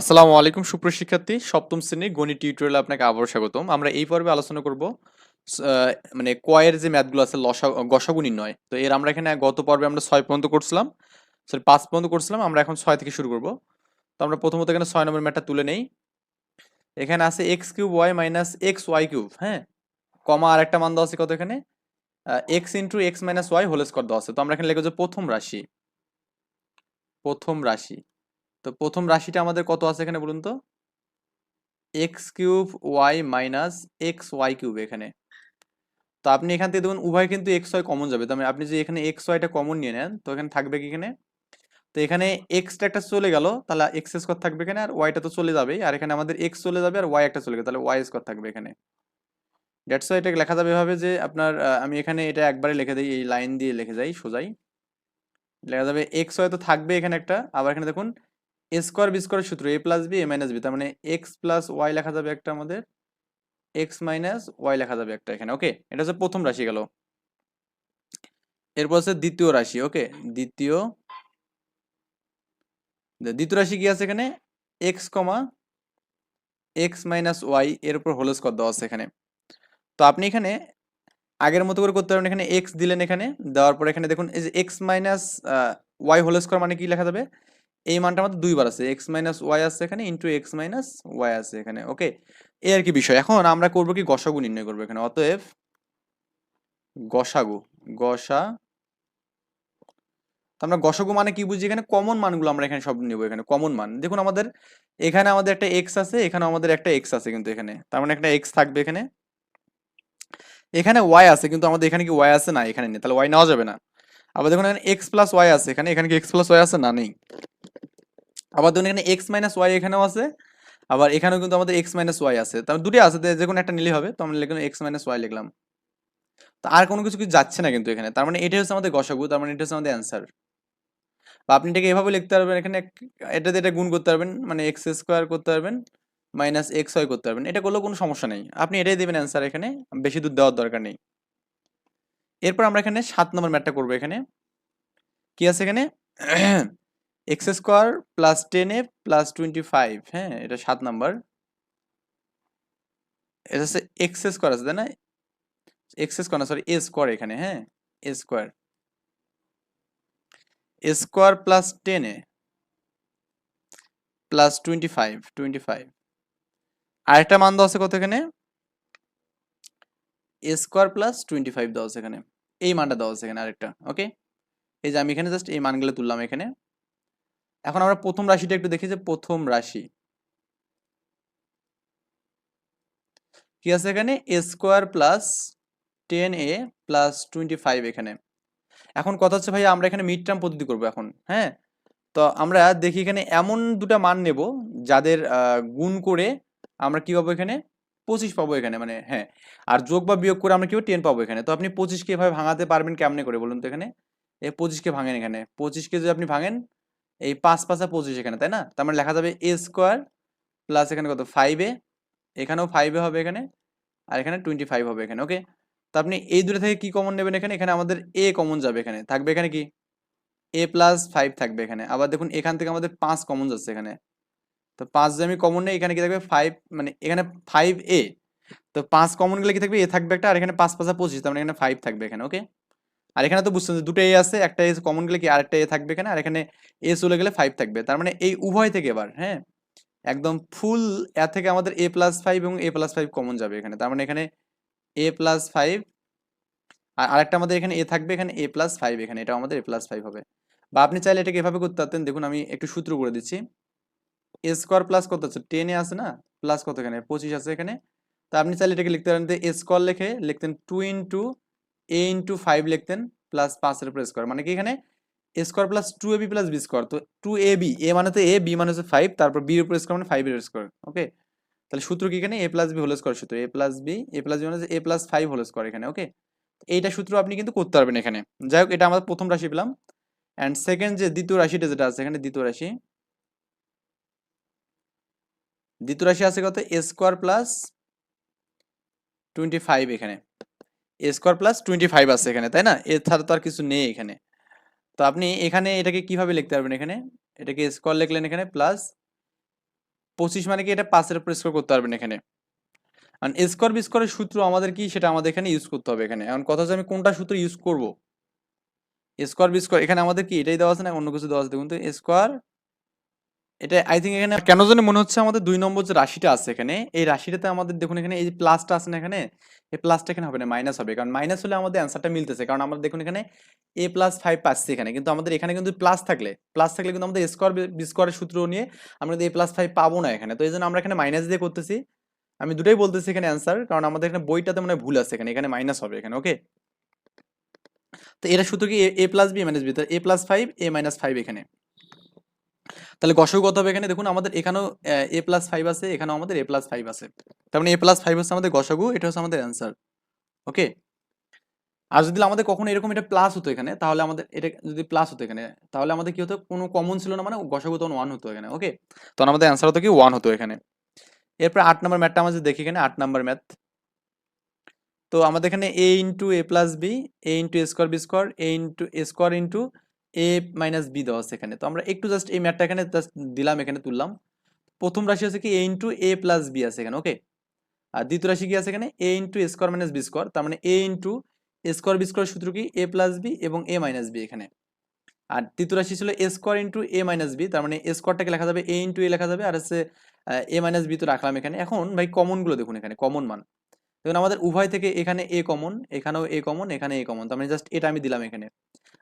আসসালামু আলাইকুম সুপ্রিয় শিক্ষার্থী সপ্তম শ্রেণির গণিত টিউটোরিয়ালে আপনাকে আবারও স্বাগতম। আমরা এই পর্বে আলোচনা করব মানে কয়ের যে ম্যাথগুলো আছে, লসা, গসাগু নির্ণয়। তো এর আমরা এখানে গত পর্বে আমরা ছয় পর্যন্ত করছিলাম সরি পাঁচ পর্যন্ত করছিলাম, আমরা এখন ছয় থেকে শুরু করব। তো আমরা প্রথমত এখানে ছয় নম্বর ম্যাথটা তুলে নেই। এখানে আছে X cube Y minus X Y cube হ্যাঁ? কমা আর একটা মান দেওয়া আছে কত এখানে? X into X minus Y whole square দেওয়া আছে। তো আমরা এখানে লিখব যে প্রথম রাশি প্রথম রাশি। তো প্রথম রাশিটা আমাদের কত আছে এখানে বলুন তো? X cube Y minus X Y cube এখানে। তো আপনি এখান থেকে দেখুন, উভয় কিন্তু এক্স ওয়াই কমন যাবে। তার মানে আপনি যে এখানে এক্স ওয়াইটা কমন নিয়ে নেন, তো এখানে থাকবে কি এখানে? তো এখানে এক্সটা একটা চলে গেল, তাহলে এক্স স্কোয়ার থাকবে এখানে, আর ওয়াইটা তো চলে যাবেই। আর এখানে আমাদের এক্স চলে যাবে, আর ওয়াই একটা চলে গেবে তাহলে ওয়াই স্কোয়ার থাকবে এখানে। দ্যাটস ওয়াই এটাকে লেখা যাবে এভাবে যে আপনার আমি এখানে এটা একবারে লিখে দিই, এই লাইন দিয়ে লিখে যাই, সোজাই। লেখা যাবে এক্স ওয়াই তো থাকবে এখানে একটা, আবার এখানে দেখুন এ স্কোয়ার বি স্কোয়ার সূত্র A plus B A minus B তার মানে এক্স প্লাস ওয়াই লেখা যাবে একটা আমাদের এক্স মাইনাস ওয়াই লেখা যাবে একটা এখানে ওকে এটা হচ্ছে প্রথম রাশি গেল। এরপর হচ্ছে দ্বিতীয় রাশি ওকে দ্বিতীয় দ্বিতীয় রাশি কি আছে এখানে? X comma X minus Y এর উপর হোল স্কোয়ার দেওয়া আছে এখানে। তো আপনি এখানে আগের মতো করে করতে পারবেন এখানে এক্স দিলেন এখানে, দেওয়ার পর এখানে দেখুন, এই যে X minus Y whole square মানে কি লেখা যাবে? এই মানটা আমাদের দুইবার আছে এক্স মাইনাস ওয়াই আছে এখানে ইন্টু এক্স মাইনাস ওয়াই আছে এখানে ওকে এই আর কি বিষয়। এখন আমরা করব কি গসাগু নির্ণয় করব এখানে। অতএব গসাগু, গসা আমরা গসাগু মানে কি বুঝি এখানে? কমন মানগুলো আমরা এখানে সব নেব এখানে কমন মান। দেখুন আমাদের এখানে আমাদের একটা এক্স আছে এখানে আমাদের একটা এক্স আছে কিন্তু এখানে। তার মানে একটা এক্স থাকবে এখানে। এখানে ওয়াই আছে কিন্তু আমাদের এখানে কি ওয়াই আছে? না, এখানে নেই। তাহলে ওয়াই নেওয়া যাবে না। আবার দেখুন এখানে এক্স প্লাস ওয়াই আছে। এখানে এখানে কি এক্স প্লাস ওয়াই আছে? না, নেই। আবার ধরুন এখানে এক্স মাইনাস ওয়াই এখানেও আছে, আবার এখানেও কিন্তু আমাদের এক্স মাইনাস ওয়াই আছে। তার দুটোই আছে, যে কোনো একটা নিলেই হবে, তো আমরা লিখলাম এক্স মাইনাস ওয়াই লিখলাম। তো আর কোনো কিছু কিছু যাচ্ছে না কিন্তু এখানে, তার মানে এটাই হচ্ছে আমাদের গসাগু, তার মানে এটা হচ্ছে আমাদের অ্যান্সার বা আপনি এটাকে এভাবে লিখতে পারবেন, এখানে এটাতে এটা গুণ করতে পারবেন মানে এক্স স্কোয়ার করতে পারবেন মাইনাস এক্স ওয়াই করতে পারবেন, এটা করলেও কোনো সমস্যা নেই। আপনি এটাই দেবেন অ্যান্সার এখানে, বেশি দূর দেওয়ার দরকার নেই। এরপর আমরা এখানে সাত নম্বর ম্যাটটা করব এখানে। কি আছে এখানে? X square plus ten A plus twenty five হ্যাঁ এটা সাত নাম্বার। এটা হচ্ছে এক্স স্কোয়ার আছে, তাই না? এক্স স্কোয়ার না, সরি, এ স্কোয়ার এখানে হ্যাঁ A square. A square plus ten A plus twenty five twenty five. আরেকটা মান দেওয়া আছে কত এখানে? A square plus twenty five দেওয়া আছে এখানে। এই মানটা দেওয়া আছে এখানে আরেকটা, ওকে? এই যে আমি এখানে জাস্ট এই মানগুলো তুললাম এখানে। এখন আমরা প্রথম রাশিটা একটু দেখি যে প্রথম রাশি। কি আছে এখানে? A square plus ten A plus twenty five এখানে। এখন কথা হচ্ছে ভাই আমরা এখানে মিড টার্ম পদ্ধতি করব এখন হ্যাঁ? তো আমরা দেখি এখানে এমন দুটা মান নেব যাদের গুণ করে আমরা কি পাবো এখানে? পঁচিশ পাবো এখানে মানে হ্যাঁ। আর যোগ বা বিয়োগ করে আমরা কি টেন পাবো এখানে। তো আপনি পঁচিশকে এভাবে ভাঙাতে পারবেন কেমনে করে বলুন তো এখানে? এই পঁচিশকে ভাঙেন এখানে। পঁচিশকে যদি আপনি ভাঙেন এই পাঁচ পাঁচা পঁচিশ এখানে, তাই না? তার মানে লেখা যাবে এ স্কোয়ার প্লাস এখানে কত? ফাইভ এখানেও ফাইভ হবে এখানে, আর এখানে টোয়েন্টি ফাইভ হবে এখানে ওকে তো আপনি এই দুটো থেকে কি কমন নেবেন এখানে? এখানে আমাদের এ কমন যাবে এখানে। থাকবে এখানে কি? এ প্লাস ফাইভ থাকবে এখানে। আবার দেখুন, এখান থেকে আমাদের পাঁচ কমন যাচ্ছে এখানে। তো পাঁচ যে আমি কমন নেই, এখানে কি থাকবে? ফাইভ মানে এখানে ফাইভ এ তো পাঁচ কমন গেলে কি থাকবে? এ থাকবে একটা, আর এখানে পাঁচ পাঁচা পঁচিশ, তার মানে এখানে ফাইভ থাকবে এখানে ওকে আর এখানে তো বুঝছেন যে দুটো এ আছে, একটা এ কমন গেলে কি আরেকটা এ থাকবে এখানে? আর এখানে এ চলে গেলে ফাইভ থাকবে। তার মানে এই উভয় থেকে এবার হ্যাঁ? একদম ফুল এ থেকে আমাদের এ প্লাস ফাইভ এবং এ প্লাস ফাইভ কমন যাবে এখানে। তার মানে এখানে এ প্লাস ফাইভ আর আরেকটা আমাদের এখানে এ থাকবে, এখানে এ প্লাস ফাইভ এখানে। এটা আমাদের এ প্লাস ফাইভ হবে। বা আপনি চাইলে এটাকে এভাবে করতে পারতেন। দেখুন, আমি একটু সূত্র করে দিচ্ছি। এ স্কোয়ার প্লাস কত আছে? টেনে আছে না? প্লাস কত এখানে? পঁচিশ আছে এখানে। তো আপনি চাইলে এটাকে লিখতে পারেন এ স্কোয়ার লিখে লিখতেন two into A into five লিখতেন প্লাস পাঁচের উপর স্কোয়ার মানে কি এখানে? A square plus two A B plus B square তো টু এ বি এ মানে তো এ বি মানে হচ্ছে ফাইভ তারপর বি এর উপর স্কোয়ার মানে ফাইভ এর স্কোয়ার ওকে তাহলে সূত্র কি এখানে? A plus B whole square সূত্র। A plus B A plus B মানে A plus five whole square এখানে। ওকে এইটা সূত্র আপনি কিন্তু করতে পারবেন এখানে। যাই হোক, এটা আমাদের প্রথম রাশি পেলাম। অ্যান্ড সেকেন্ড যে দ্বিতীয় রাশিটা যেটা আছে এখানে, দ্বিতীয় রাশি। দ্বিতীয় রাশি আছে কত? A square plus twenty five এখানে। স্কোয়ার প্লাস টোয়েন্টি ফাইভ আছে এখানে, তাই না? এর ছাড়া তো আর কিছু নেই এখানে। তো আপনি এখানে এটাকে কীভাবে লিখতে পারবেন এখানে? এটাকে স্কোয়ার লিখলেন এখানে প্লাস পঁচিশ মানে কি এটা পাঁচের উপর স্কোয়ার করতে পারবেন এখানে। আর স্কোয়ার বি স্কোয়ারের সূত্র আমাদের কি? সেটা আমাদের এখানে ইউজ করতে হবে এখানে। এখন কথা হচ্ছে আমি কোনটা সূত্র ইউজ করব? স্কোয়ার বি স্কোয়ার এখানে আমাদের কি এটাই দেওয়া আছে না? অন্য কিছু দেওয়া আছে দেখুন তো স্কোয়ার এটা আই থিঙ্ক এখানে কেন জানি মনে হচ্ছে আমাদের দুই নম্বর যে রাশিটা আছে এখানে, এই রাশিটাতে আমাদের দেখুন এখানে এই যে প্লাসটা আছে না এখানে, এই প্লাসটা এখানে হবে না মাইনাস হবে। কারণ মাইনাস হলে আমাদের অ্যান্সারটা মিলতেছে। কারণ আমরা দেখুন এখানে এ প্লাস ফাইভ পাচ্ছি এখানে। কিন্তু আমাদের এখানে কিন্তু প্লাস থাকলে প্লাস থাকলে কিন্তু আমাদের স্কোয়ার বি স্কোয়ারের সূত্র নিয়ে আমরা এ প্লাস ফাইভ পাবো না এখানে। তো এই জন্য আমরা এখানে মাইনাস দিয়ে করতেছি। আমি দুটাই বলতেছি এখানে অ্যান্সার কারণ আমাদের এখানে বইটাতে মানে ভুল আছে এখানে। এখানে মাইনাস হবে এখানে ওকে তো এটা সূত্র কি A plus B minus B A plus five A minus five এখানে। তাহলে গসক কত হবে এখানে। দেখুন, আমাদের এখানেও এ প্লাস ফাইভ আছে, এখানেও আমাদের এ প্লাস ফাইভ আছে। তার মানে এ প্লাস ফাইভ হচ্ছে আমাদের গসগু এটা হচ্ছে আমাদের অ্যান্সার ওকে আর যদি আমাদের কখনো এরকম এটা প্লাস হতো এখানে, তাহলে আমাদের এটা যদি প্লাস হতো এখানে, তাহলে আমাদের কি হতো? কোনো কমন ছিল না মানে গসগু তখন ওয়ান হতো এখানে ওকে তখন আমাদের অ্যান্সার হতো কি? ওয়ান হতো এখানে। এরপর আট নম্বর ম্যাথটা আমাদের দেখি এখানে, আট নম্বর ম্যাথ তো আমাদের এখানে A into A plus B A into A square B square A into A square into A minus B দেওয়া আছে এখানে। তো আমরা একটু জাস্ট এই ম্যাথটা এখানে জাস্ট দিলাম, এখানে তুললাম। প্রথম রাশি আছে কি A into A plus B আছে এখানে ওকে আর দ্বিতীয় রাশি কি আছে এখানে? A into square minus B square তার মানে A into A square B square সূত্র কি? এ প্লাস বি এবং এ মাইনাস বি এখানে। আর তৃতীয় রাশি ছিল A square into A minus B তার মানে এ স্কোয়ারটাকে লেখা যাবে এ ইন্টু এ লেখা যাবে, আর হচ্ছে এ মাইনাস বি তো রাখলাম এখানে। এখন ভাই কমনগুলো দেখুন এখানে কমন মান। দেখুন, আমাদের উভয় থেকে এখানে এ কমন এখানেও এ কমন এখানে এ কমন তার মানে জাস্ট এটা আমি দিলাম এখানে।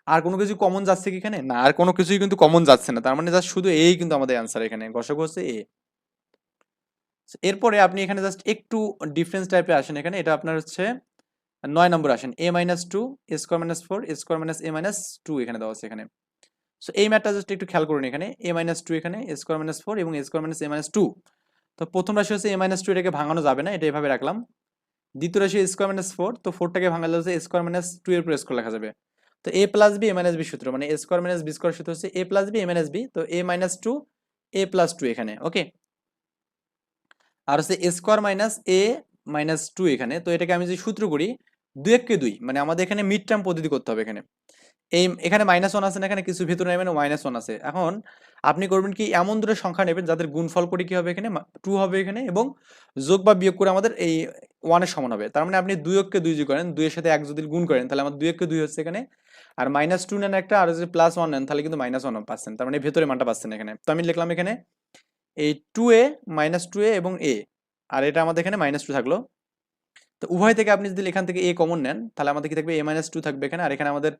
আর কোনো কিছু কমন যাচ্ছে কি এখানে? না, আর কোনো কিছুই কিন্তু কমন যাচ্ছে না। তার মানে জাস্ট শুধু এই কিন্তু আমাদের অ্যান্সার এখানে। গসক হচ্ছে এ এরপরে আপনি এখানে জাস্ট একটু ডিফারেন্স টাইপে আসেন এখানে। এটা আপনার হচ্ছে নয় নম্বর আসেন। A minus two A square minus four A square minus A minus two এখানে দেওয়া আছে এখানে। সো এই ম্যাথটা জাস্ট একটু খেয়াল করুন এখানে। এ মাইনাস টু এখানে এ স্কোয়ার মাইনাস ফোর এবং A square minus A minus two তো প্রথম রাশি হচ্ছে এ মাইনাস টু এটাকে ভাঙানো যাবে না, এটা এভাবে রাখলাম। দ্বিতীয় রাশি স্কোয়ার মাইনাস ফোর তো ফোরটাকে ভাঙালে হচ্ছে স্কোয়ার মাইনাস টু এর উপরে স্কোয়ার লেখা যাবে। তো A plus B A minus B সূত্র মানে স্কোয়ার মাইনাস বি স্কোয়ার সূত্র হচ্ছে A plus B A minus B তো A minus two A plus two এখানে ওকে আর হচ্ছে A square minus A minus two এখানে, তো এটাকে আমি যদি সূত্র করি, দুই এককে দুই মানে আমাদের এখানে মিড টার্ম পদ্ধতি করতে হবে এখানে। এই এখানে মাইনাস ওয়ান আছে না, এখানে কিছু ভিতরে নেবেন মাইনাস ওয়ান আছে। এখন আপনি করবেন কি, এমন দুটো সংখ্যা নেবেন যাদের গুণফল করে কি হবে এখানে টু হবে এখানে এবং যোগ বা বিয়োগ করে আমাদের এই ওয়ানের সমান হবে। তার মানে আপনি দুই অক্ষে দুই যদি করেন দুইয়ের সাথে এক যদি গুণ করেন, তাহলে আমার দুই অক্ষে দুই হচ্ছে এখানে। আর মাইনাস টু নেন একটা, আর যদি প্লাস ওয়ান নেন, তাহলে কিন্তু মাইনাস ওয়ান পাচ্ছেন। তার মানে ভেতরে মানটা পাচ্ছেন এখানে। তো আমি লিখলাম এখানে, এই two A minus two A এবং এ আর এটা আমাদের এখানে মাইনাস টু থাকল। তো উভয় থেকে আপনি যদি এখান থেকে এ কমন নেন, তাহলে আমাদের কি থাকবে? এ মাইনাস টু থাকবে এখানে। আর এখানে আমাদের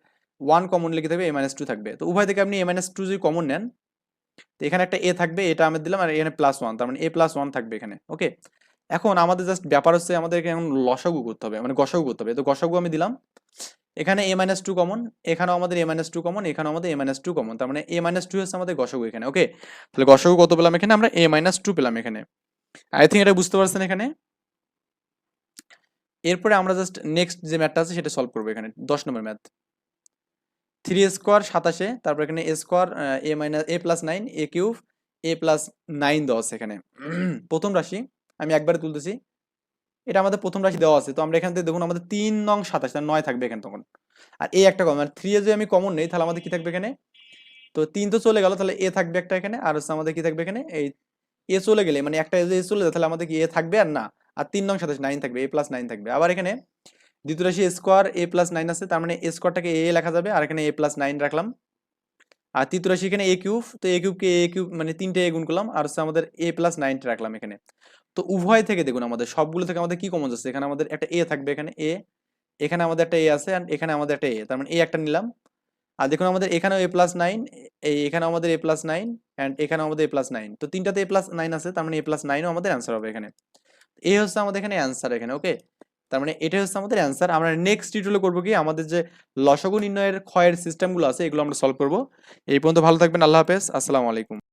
ওয়ান কমন লিখে থাকবে এ মাইনাস টু থাকবে। তো উভয় থেকে আপনি এ মাইনাস টু যদি কমন নেন, তো এখানে একটা এ থাকবে, এটা আমি দিলাম, আর এখানে প্লাস ওয়ান তার মানে এ প্লাস ওয়ান থাকবে এখানে ওকে এখন আমাদের জাস্ট ব্যাপার হচ্ছে আমাদের এখন লসাগু করতে হবে মানে গসাগু করতে হবে। তো গসাগু আমি দিলাম, এখানে এ মাইনাস টু কমন এখানেও আমাদের এ মাইনাস টু কমন এখানেও আমাদের এ মাইনাস টু কমন তার মানে এ মাইনাস টু হচ্ছে আমাদের গসাগু এখানে ওকে তাহলে গসাগু কত পেলাম এখানে? আমরা এ মাইনাস টু পেলাম এখানে। আই থিঙ্ক এটা বুঝতে পারছেন এখানে? এরপরে আমরা জাস্ট নেক্সট যে ম্যাথটা আছে, সেটা সলভ করব এখানে, দশ নম্বর ম্যাথ থ্রি স্কোয়ার সাতাশে, তারপর এখানে square A minus A plus nine A cube A plus nine আছে এখানে। প্রথম রাশি, আমি একবারে তুলতেছি। এটা আমাদের প্রথম রাশি দেওয়া আছে, তো আমরা এখান থেকে দেখুন আমাদের তিন নং সাতাশ নয় থাকবে এখানে তখন। আর এ একটা কমন থ্রি এ যদি আমি কমন নেই, তাহলে আমাদের কি থাকবে এখানে? তো তিন তো চলে গেল, তাহলে এ থাকবে একটা এখানে, আর হচ্ছে আমাদের কি থাকবে এখানে? এই এ চলে গেলে মানে একটা এ চলে যায়, তাহলে আমাদের কি এ থাকবে আর না? আর তিন নং সাতাশ নাইন থাকবে এ প্লাস নাইন থাকবে। আবার এখানে দ্বিতীয় রাশি স্কোয়ার এ প্লাস নাইন আছে, তার মানে এ স্কোয়ারটাকে এ লেখা যাবে, আর এখানে এ প্লাস নাইন রাখলাম। আর তৃতীয় রাশি এখানে এ কিউব তো এ কিউবকে এ কিউব মানে তিনটে এ গুণ করলাম, আর হচ্ছে আমাদের এ প্লাস নাইনটা রাখলাম এখানে। তো উভয় থেকে দেখুন আমাদের, সবগুলো থেকে আমাদের কি কমন যাচ্ছে এখানে আমাদের একটা এ থাকবে এখানে এ এখানে আমাদের একটা এ আছে অ্যান্ড এখানে আমাদের একটা এ তার মানে এ একটা নিলাম। আর দেখুন আমাদের এখানেও এ প্লাস নাইন এখানে আমাদের এ প্লাস নাইন অ্যান্ড এখানে আমাদের এ প্লাস নাইন তো তিনটাতে এ প্লাস নাইন আছে, তার মানে এ প্লাস নাইনও আমাদের অ্যান্সার হবে এখানে। এ হচ্ছে আমাদের এখানে অ্যান্সার এখানে ওকে তার মানে এটাই হচ্ছে আমাদের অ্যান্সার আমরা নেক্সট টিউটোরিয়ালে করব কি, আমাদের যে লসগু নির্ণয়ের ক্ষয়ের সিস্টেমগুলো আছে, এগুলো আমরা সলভ করব। এই পর্যন্ত ভালো থাকবেন, আল্লাহ হাফেজ। আসসালামু আলাইকুম।